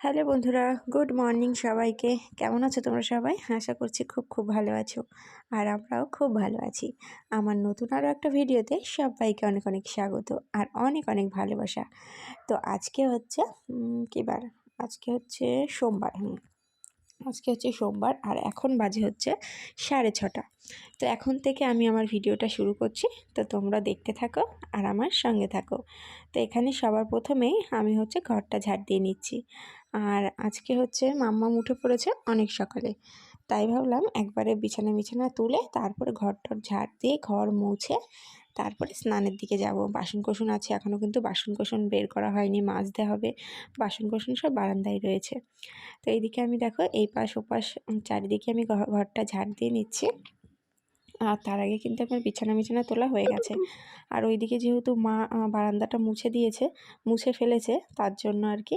Hello বন্ধুরা, good morning সবাইকে। কেমন আছো তোমরা সবাই? আশা করছি খুব খুব ভালো আছো আর আমরাও খুব ভালো আছি। আমার নতুন আরও একটা ভিডিওতে সবাইকে অনেক অনেক স্বাগত আর অনেক অনেক ভালোবাসা। তো আজকে হচ্ছে কী বার? আজকে হচ্ছে সোমবার। আজকে হচ্ছে সোমবার আর এখন বাজে হচ্ছে সাড়ে ছটা। তো এখন থেকে আমি আমার ভিডিওটা শুরু করছি। তো তোমরা দেখতে থাকো আর আমার সঙ্গে থাকো। তো এখানে সবার প্রথমেই আমি হচ্ছে ঘরটা ঝাড় দিয়ে নিচ্ছি। আর আজকে হচ্ছে মাম্মা উঠে পড়েছে অনেক সকালে। তাই ভাবলাম একবারে বিছানা বিছানা তুলে তারপরে ঘর টর ঝাড় দিয়ে ঘর মুছে তারপরে স্নানের দিকে যাব। বাসন কোসন আছে, এখনও কিন্তু বাসন কোসন বের করা হয়নি, মাজতে হবে। বাসন কোসন সব বারান্দায় রয়েছে। তো এইদিকে আমি দেখো, এই পাশ ওপাশ চারিদিকে আমি ঘরটা ঝাড় দিয়ে নিচ্ছি। আর তার আগে কিন্তু আমার বিছানা বিছানা তোলা হয়ে গেছে। আর ওইদিকে যেহেতু মা বারান্দাটা মুছে দিয়েছে, মুছে ফেলেছে, তার জন্য আর কি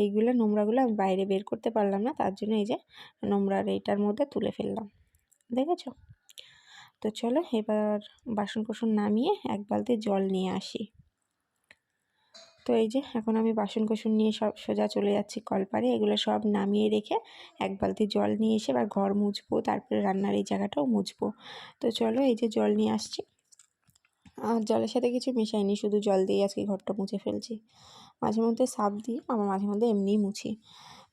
এইগুলো নোংরাগুলো আমি বাইরে বের করতে পারলাম না, তার জন্য এই যে নোংরার এইটার মধ্যে তুলে ফেললাম। দেখেছ? তো চলো এবার বাসন কোসন নামিয়ে এক বালতি জল নিয়ে আসি। তো এই যে, এখন আমি বাসন কোসন নিয়ে সব সোজা চলে যাচ্ছি কলপারে। এগুলো সব নামিয়ে রেখে এক বালতি জল নিয়ে এসে এবার ঘর মুছবো, তারপরে রান্নার এই জায়গাটাও মুছবো। তো চলো এই যে জল নিয়ে আসছি। আর জলের সাথে কিছু মেশাইনি শুধু জল দিয়ে আজকে ঘরটা মুছে ফেলছি। মাঝে মধ্যে সাপ দিই, আবার মাঝে মধ্যে এমনিই মুছি।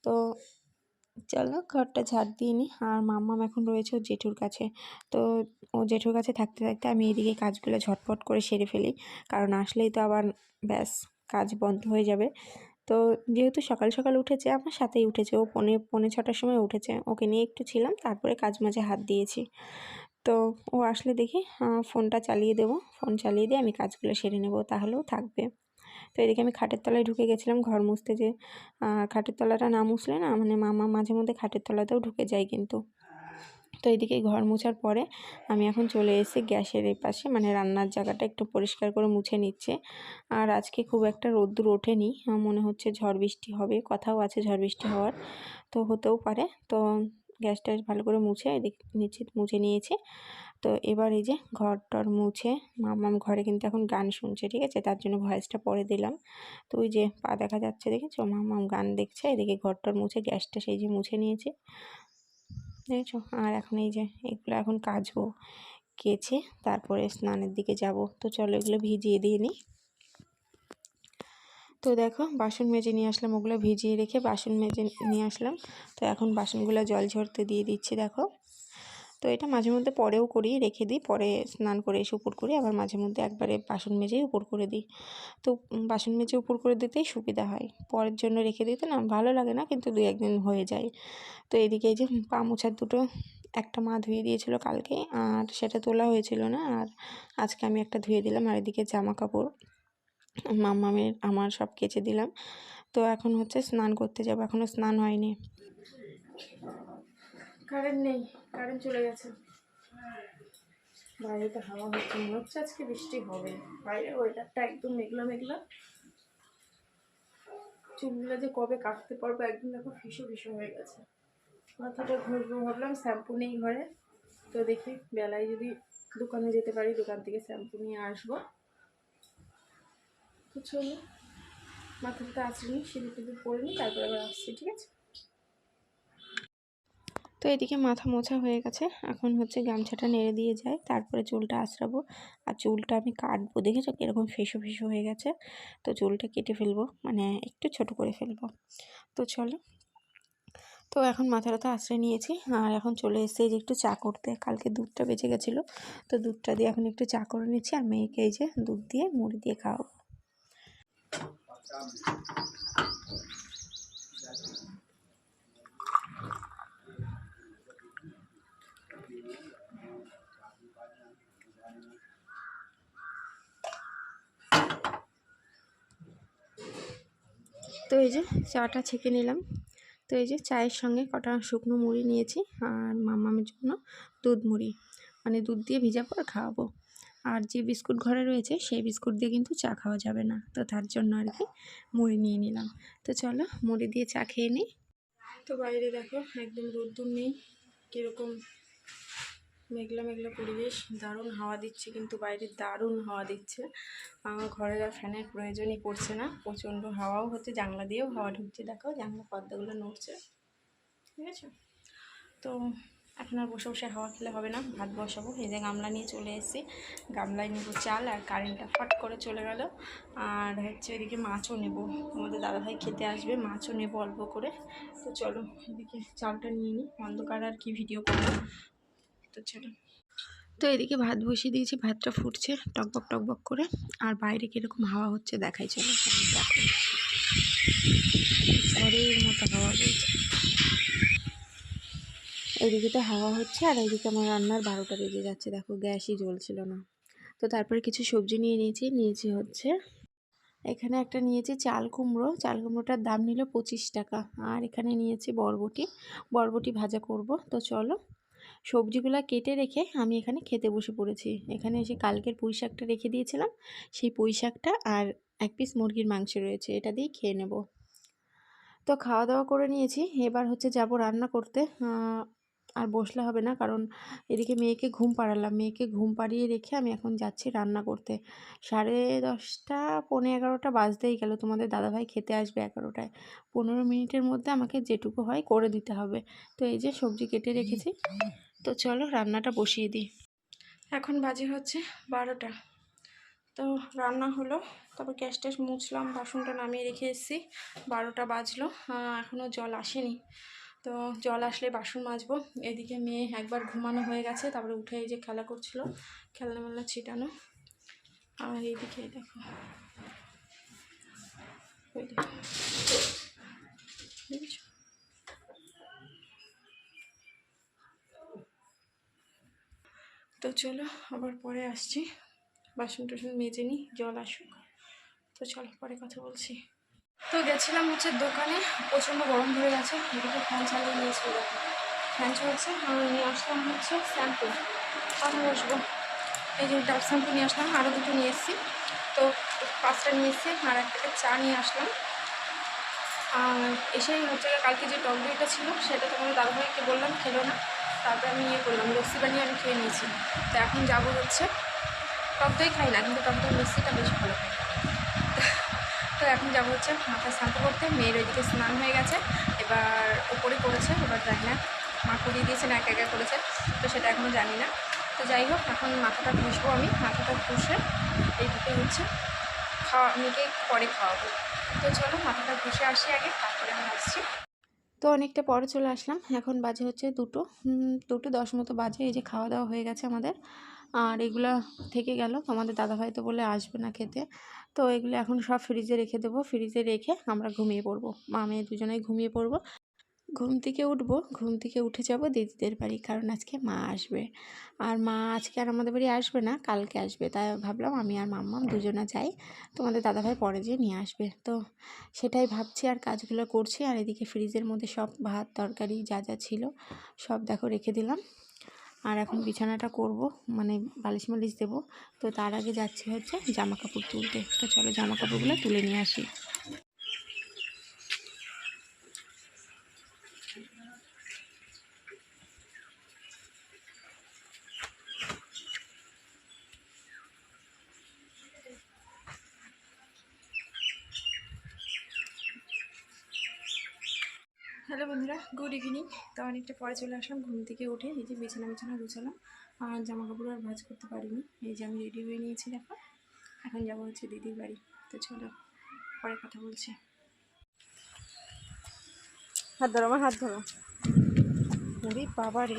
তো চলো ঘরটা ঝাড় দিয়ে নিই। আর মাম্মাম এখন রয়েছে ওর জেঠুর কাছে। তো ও জেঠুর কাছে থাকতে থাকতে আমি এদিকে কাজগুলো ঝটপট করে সেরে ফেলি। কারণ আসলেই তো আবার ব্যাস। কাজ বন্ধ হয়ে যাবে। তো যেহেতু সকাল সকাল উঠেছে, আমার সাথেই উঠেছে। ও পনে পনে ছটার সময় উঠেছে। ওকে নিয়ে একটু ছিলাম, তারপরে কাজ মাঝে হাত দিয়েছি। তো ও আসলে দেখি ফোনটা চালিয়ে দেবো। ফোন চালিয়ে দিয়ে আমি কাজগুলো সেরে নেব তাহলেও থাকবে। তো এদিকে আমি খাটের তলায় ঢুকে গেছিলাম, ঘর মুছতে যে খাটের তলাটা না মুছলে না মানে মামা মাঝে মধ্যে খাটের তলাতেও ঢুকে যায় কিন্তু। তো এদিকে ঘর মোছার পরে আমি এখন চলে এসে গ্যাসের এই পাশে মানে রান্নার জায়গাটা একটু পরিষ্কার করে মুছে নিচ্ছে। আর আজকে খুব একটা রোদ্দুর ওঠেনি মনে হচ্ছে ঝড় বৃষ্টি হবে, কথাও আছে ঝড় বৃষ্টি হওয়ার, তো হতেও পারে। তো গ্যাসটা ভালো করে মুছে, এদিক নিচে মুছে নিয়েছে। তো এবার এই যে ঘর টর মুছে, মামাম ঘরে কিন্তু এখন গান শুনছে, ঠিক আছে? তার জন্য ভয়েসটা পরে দিলাম। তো ওই যে পা দেখা যাচ্ছে, দেখেছ? মামাম গান দেখছে, এদিকে ঘর টর মুছে, গ্যাসটা সেই যে মুছে নিয়েছে। দেখেছ? আর এখন এই যে এগুলো এখন কাচবো কেচে তারপরে স্নানের দিকে যাব। তো চলো এগুলো ভিজিয়ে দিয়ে নিই। তো দেখো, বাসন মেজে নিয়ে আসলাম। ওগুলো ভিজিয়ে রেখে বাসন মেজে নিয়ে আসলাম। তো এখন বাসনগুলো জল ঝরতে দিয়ে দিচ্ছি, দেখো। তো এটা মাঝে মধ্যে পরেও করি, রেখে দিই। পরে স্নান করে এসে উপর করি, আবার মাঝে মধ্যে একবারে বাসন মেজেই উপর করে দিই। তো বাসন মেজে উপর করে দিতেই সুবিধা হয়। পরের জন্য রেখে দিতে না ভালো লাগে না, কিন্তু দুই একদিন হয়ে যায়। তো এদিকে এই যে পা মোছার দুটো, একটা মা ধুয়ে দিয়েছিল কালকে, আর সেটা তোলা হয়েছিল না, আর আজকে আমি একটা ধুয়ে দিলাম। আর এদিকে জামা কাপড় মাম্মামের আমার সব কেচে দিলাম। তো এখন হচ্ছে স্নান করতে যাব এখনও স্নান হয়নি। কারেন্ট নেই কারেন্ট চলে গেছে। বাইরে তো হাওয়া হচ্ছে, মনে হচ্ছে আজকে বৃষ্টি হবে। বাইরে ওয়েদারটা একদম মেঘলা মেঘলা। চুলগুলো যে কবে কাটতে পারব একদম দেখো ফিসো ফিসো হয়ে গেছে। মাথাটা ঘুরবো, ভাবলাম শ্যাম্পু নেই ঘরে। তো দেখি, বেলায় যদি দোকানে যেতে পারি, দোকান থেকে শ্যাম্পু নিয়ে আসব। তো চলো, মাথাটা আসলে সিঁড়ি টিড়ি পরে নিই, তারপরে আবার আসছি, ঠিক আছে? তো এদিকে মাথা মোছা হয়ে গেছে। এখন হচ্ছে গামছাটা নেড়ে দিয়ে যায়, তারপরে চুলটা আঁচড়াবো। আর চুলটা আমি কাটবো, দেখেছ কীরকম ফেসো ফেসো হয়ে গেছে? তো চুলটা কেটে ফেলব মানে একটু ছোট করে ফেলব। তো চলো। তো এখন মাথা ব্যথা আশ্রয় নিয়েছি, আর এখন চলে এসেছি যে একটু চা করতে। কালকে দুধটা বেঁচে গেছিল, তো দুধটা দিয়ে এখন একটু চা করে নিচ্ছি। আর মেয়েকে এই যে দুধ দিয়ে মুড়ি দিয়ে খাওয়াবো। তো এই যে চাটা ছেঁকে নিলাম। তো এই যে চায়ের সঙ্গে কটা শুকনো মুড়ি নিয়েছি আর মামামের জন্য দুধ মুড়ি। মানে দুধ দিয়ে ভিজা পর খাওয়াবো। আর যে বিস্কুট ঘরে রয়েছে সেই বিস্কুট দিয়ে কিন্তু চা খাওয়া যাবে না। তো তার জন্য আর কি মুড়ি নিয়ে নিলাম। তো চলো মুড়ি দিয়ে চা খেয়ে নিই। তো বাইরে দেখো একদম রোদ্দুর নেই। কীরকম মেঘলা মেঘলা পরিবেশ, দারুণ হাওয়া দিচ্ছে কিন্তু বাইরে দারুণ হাওয়া দিচ্ছে। আমার ঘরের আর ফ্যানের প্রয়োজনই পড়ছে না, প্রচণ্ড হাওয়াও হচ্ছে, জানলা দিয়েও হাওয়া ঢুকছে। দেখো, জানলা পর্দাগুলো নড়ছে, ঠিক আছে? তো এখন আর বসে বসে হাওয়া খেলে হবে না, ভাত বসাবো। এই যে গামলা নিয়ে চলে এসেছি, গামলায় নেব চাল আর কারেন্টটা ফট করে চলে গেল। আর হচ্ছে এদিকে মাছও নেব আমাদের দাদাভাই খেতে আসবে, মাছও নেব অল্প করে। তো চলো এদিকে চালটা নিয়ে নিই, অন্ধকার আর কি ভিডিও করব। তো চলো। তো এদিকে ভাত বসিয়ে দিয়েছি, ভাতটা ফুটছে টকবক টকবক করে। আর বাইরে কীরকম হাওয়া হচ্ছে দেখাই, চলো। ঝড়ের মতো হাওয়া বইছে। এদিকে তো হাওয়া হচ্ছে, আর এদিকে আমার রান্নার বারোটা বেজে যাচ্ছে। দেখো, গ্যাসই জ্বলছিল না। তো তারপরে কিছু সবজি নিয়ে নিয়েছি নিয়েছি হচ্ছে, এখানে একটা নিয়েছি চাল কুমড়ো। চাল কুমড়োটার দাম নিল পঁচিশ টাকা। আর এখানে নিয়েছি বরবটি। বরবটি ভাজা করব। তো চলো সবজিগুলো কেটে রেখে আমি এখানে খেতে বসে পড়েছি। এখানে এসে কালকের পুঁই শাকটা রেখে দিয়েছিলাম। সেই পুঁই শাকটা আর এক পিস মুরগির মাংস রয়েছে, এটা দিয়েই খেয়ে নেব। তো খাওয়া দাওয়া করে নিয়েছি। এবার হচ্ছে যাব রান্না করতে। আর বসলে হবে না কারণ এদিকে মেয়েকে ঘুম পাড়ালাম। মেয়েকে ঘুম পাড়িয়ে রেখে আমি এখন যাচ্ছি রান্না করতে। সাড়ে দশটা, পৌনে এগারোটা বাজতেই গেল। তোমাদের দাদাভাই খেতে আসবে এগারোটায়। পনেরো মিনিটের মধ্যে আমাকে যেটুকু হয় করে দিতে হবে। তো এই যে সবজি কেটে রেখেছি। তো চলো রান্নাটা বসিয়ে দিই। এখন বাজে হচ্ছে বারোটা। তো রান্না হলো, তারপর গ্যাস ট্যাস মুছলাম, বাসনটা নামিয়ে রেখে এসেছি। বারোটা বাজলো এখনও জল আসেনি। তো জল আসলে বাসন মাজবো। এদিকে মেয়ে একবার ঘুমানো হয়ে গেছে, তারপরে উঠে এই যে খেলা করছিল খেলনা মেলনা ছিটানো। আর এইদিকে দেখো। ওই দেখো। তো চলো আবার পরে আসছি। বাসন টাসন মেজে নিই জল আসুক। তো চলো পরে কথা বলছি। তো গেছিলাম হচ্ছে দোকানে, প্রচণ্ড গরম ধরে গেছে, এদিকে ফ্যান চালিয়ে নিয়েছিল ফ্যান চলছে, আর নিয়ে আসলাম হচ্ছে শ্যাম্পু। কথা বসবো। এই যে ডাব শ্যাম্পু নিয়ে আসলাম আরও দুটো নিয়ে এসেছি। তো পাঁচটা নিয়ে এসেছি, আর এক প্যাকেট চা নিয়ে আসলাম। আর এসেই হচ্ছে কালকে যে টক ছিল, সেটা তোমাদের দাদাভাইকে বললাম, খেলো না। তারপরে আমি ইয়ে করলাম, লস্যি বানিয়ে আমি খেয়ে নিয়েছি। তো এখন যাব হচ্ছে টক দই খাই না, কিন্তু টক দই লস্যিটা বেশ ভালো খাই তো এখন যাব হচ্ছে মাথা স্নান করতে, মেয়ের ওইদিকে স্নান হয়ে গেছে। এবার ওপরে করেছে এবার জানি না মা করিয়ে দিয়েছে না একা একা করেছে, তো সেটা এখনও জানি না। তো যাই হোক, এখন মাথাটা ঘষবো আমি, মাথাটা ঘষে এইদিকে হচ্ছে খাওয়া, মেয়েকে পরে খাওয়াবো। তো চলো, মাথাটা ঘষে আসি আগে, তারপরে আমি আসছি। তো অনেকটা পরে চলে আসলাম। এখন বাজে হচ্ছে দুটো। দুটো দশ মতো বাজে, এই যে খাওয়া দাওয়া হয়ে গেছে আমাদের। আর এগুলো থেকে গেল। তোমাদের দাদাভাই তো বলে আসবে না খেতে। তো এগুলো এখন সব ফ্রিজে রেখে দেবো। ফ্রিজে রেখে আমরা ঘুমিয়ে পড়ব। মা মেয়ে দুজনেই ঘুমিয়ে পড়ব। ঘুম থেকে উঠবো, ঘুম থেকে উঠে যাব দিদিদের বাড়ি, কারণ আজকে মা আসবে। আর মা আজকে আর আমাদের বাড়ি আসবে না, কালকে আসবে। তাই ভাবলাম আমি আর মাম্মাম দুজনে যাই, তোমাদের দাদাভাই পরে যেয়ে নিয়ে আসবে। তো সেটাই ভাবছি আর কাজগুলো করছি, আর এদিকে ফ্রিজের মধ্যে সব ভাত, তরকারি যা যা ছিল সব দেখো রেখে দিলাম। আর এখন বিছানাটা করব মানে বালিশ মালিশ দেবো। তো তার আগে যাচ্ছি হচ্ছে জামা কাপড় তুলতে। তো চলো জামা কাপড়গুলো তুলে নিয়ে আসি হ্যালো বন্ধুরা গুড ইভিনিং তো অনেকটা পরে চলে আসলাম। ঘুম থেকে উঠে এই যে বিছানা বিছানা গুছালাম। আর জামা কাপড় আর ভাজ করতে পারিনি। এই যে আমি রেডি হয়ে নিয়েছি দেখো। এখন যাব হচ্ছে দিদির বাড়ি। তো চলো পরে কথা বলছি। হাত ধরো আমার হাত ধরো। আরে বাবা রে।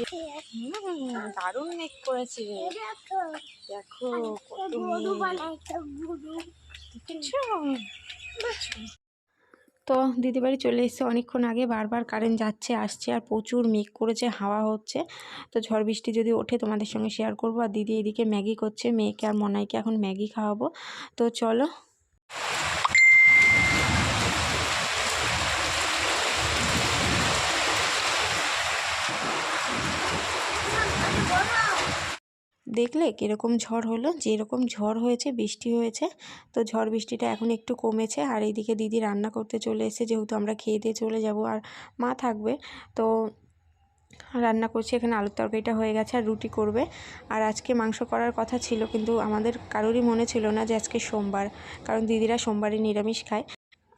দারুণ মেক করেছে রে। দেখো কত দেখেছ? তো দিদি বাড়ি চলে এসেছে। অনেকক্ষণ আগে বারবার কারেন্ট যাচ্ছে, আসছে আর প্রচুর মেঘ করেছে, হাওয়া হচ্ছে। তো ঝড় বৃষ্টি যদি ওঠে তোমাদের সঙ্গে শেয়ার করব। আর দিদি এদিকে ম্যাগি করছে, মেয়েকে আর মনাইকে এখন ম্যাগি খাওয়াবো। তো চলো। দেখলে কীরকম ঝড় হলো? যেরকম ঝড় হয়েছে, বৃষ্টি হয়েছে, তো ঝড় বৃষ্টিটা এখন একটু কমেছে। আর এইদিকে দিদি রান্না করতে চলে এসেছে, যেহেতু আমরা খেয়ে দিয়ে চলে যাব, আর মা থাকবে, তো রান্না করছি। এখানে আলুর তরকারিটা হয়ে গেছে, আর রুটি করবে। আর আজকে মাংস করার কথা ছিল, কিন্তু আমাদের কারোরই মনে ছিল না যে আজকে সোমবার, কারণ দিদিরা সোমবারে নিরামিষ খায়।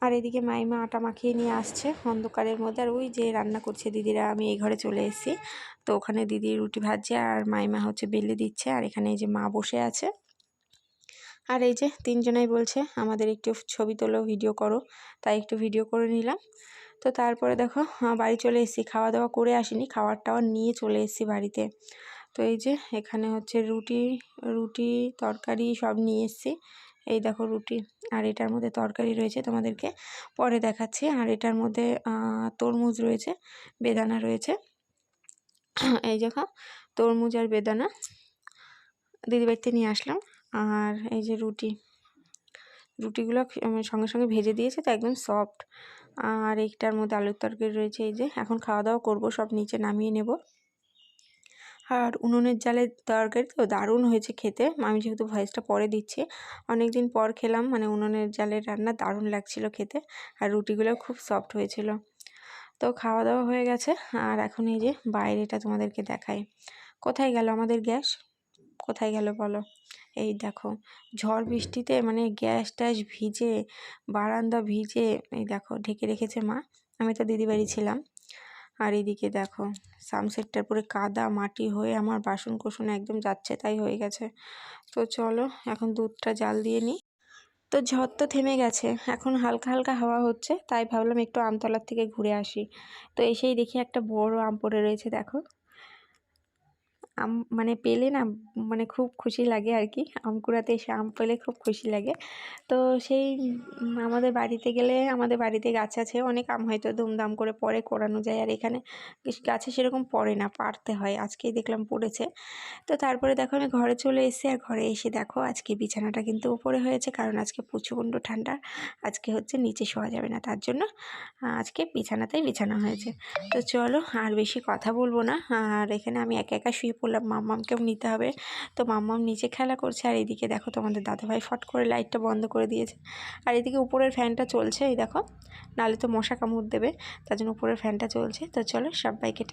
আর এদিকে মাইমা আটা মাখিয়ে নিয়ে আসছে অন্ধকারের মধ্যে। আর ওই যে রান্না করছে দিদিরা, আমি এই ঘরে চলে এসেছি। তো ওখানে দিদি রুটি ভাজছে আর মাইমা হচ্ছে বেলে দিচ্ছে। আর এখানে এই যে মা বসে আছে। আর এই যে তিনজনাই বলছে, আমাদের একটু ছবি তোলো, ভিডিও করো। তাই একটু ভিডিও করে নিলাম। তো তারপরে দেখো বাড়ি চলে এসেছি। খাওয়া দাওয়া করে আসিনি খাবার টাওয়ার নিয়ে চলে এসেছি বাড়িতে। তো এই যে এখানে হচ্ছে রুটি রুটি, তরকারি সব নিয়ে এসেছি। এই দেখো রুটি আর এটার মধ্যে তরকারি রয়েছে তোমাদেরকে পরে দেখাচ্ছি। আর এটার মধ্যে তরমুজ রয়েছে, বেদানা রয়েছে। এই দেখো তরমুজ আর বেদানা দিদিবাড়িতে নিয়ে আসলাম। আর এই যে রুটি, রুটিগুলো সঙ্গে সঙ্গে ভেজে দিয়েছে, তো একদম সফট আর এইটার মধ্যে আলুর তরকারি রয়েছে, এই যে এখন খাওয়া দাওয়া করব, সব নিচে নামিয়ে নেব। আর উনুনের জালের তরকারি তো দারুণ হয়েছে খেতে। আমি যেহেতু ভয়েসটা পরে দিচ্ছি অনেক দিন পর খেলাম মানে উনুনের জালের রান্না দারুণ লাগছিল খেতে আর রুটিগুলো খুব সফট হয়েছিল। তো খাওয়া দাওয়া হয়ে গেছে আর এখন এই যে বাইরেটা তোমাদেরকে দেখাই। কোথায় গেল আমাদের গ্যাস? কোথায় গেল বলো? এই দেখো, ঝড় বৃষ্টিতে মানে গ্যাস ট্যাস ভিজে, বারান্দা ভিজে, এই দেখো ঢেকে রেখেছে মা। আমি তো দিদি বাড়ি ছিলাম। আর এদিকে দেখো সানসেটটার পরে কাদা মাটি হয়ে আমার বাসন কোসন একদম যাচ্ছে তাই হয়ে গেছে। তো চলো, এখন দুধটা জাল দিয়ে নিই। তো ঝড় তো থেমে গেছে, এখন হালকা হালকা হাওয়া হচ্ছে, তাই ভাবলাম একটু আমতলার থেকে ঘুরে আসি। তো এসেই দেখি একটা বড় আম পড়ে রয়েছে, দেখো। আম মানে পেলে না মানে খুব খুশি লাগে আর কি। আম কুড়াতে এসে আম পেলে খুব খুশি লাগে। তো সেই আমাদের বাড়িতে গেলে, আমাদের বাড়িতে গাছ আছে, অনেক আম হয়তো ধুমধাম করে পরে কোড়ানো যায় আর এখানে গাছে সেরকম পড়ে না পারতে হয়, আজকেই দেখলাম পড়েছে। তো তারপরে দেখো আমি ঘরে চলে এসে আর ঘরে এসে দেখো আজকে বিছানাটা কিন্তু উপরে হয়েছে, কারণ আজকে প্রচণ্ড ঠান্ডা, আজকে হচ্ছে নিচে শোয়া যাবে না, তার জন্য আজকে বিছানাতেই বিছানা হয়েছে। তো চলো আর বেশি কথা বলব না, আর এখানে আমি একা একা শুয়ে বললাম, মাম্মামকেও নিতে হবে। তো মাম্মাম নিচে খেলা করছে আর এদিকে দেখো তোমাদের দাদাভাই ফট করে লাইটটা বন্ধ করে দিয়েছে। আর এদিকে উপরের ফ্যানটা চলছে এই দেখো, নাহলে তো মশা কামড় দেবে, তার জন্য উপরের ফ্যানটা চলছে। তো চলো সবাইকে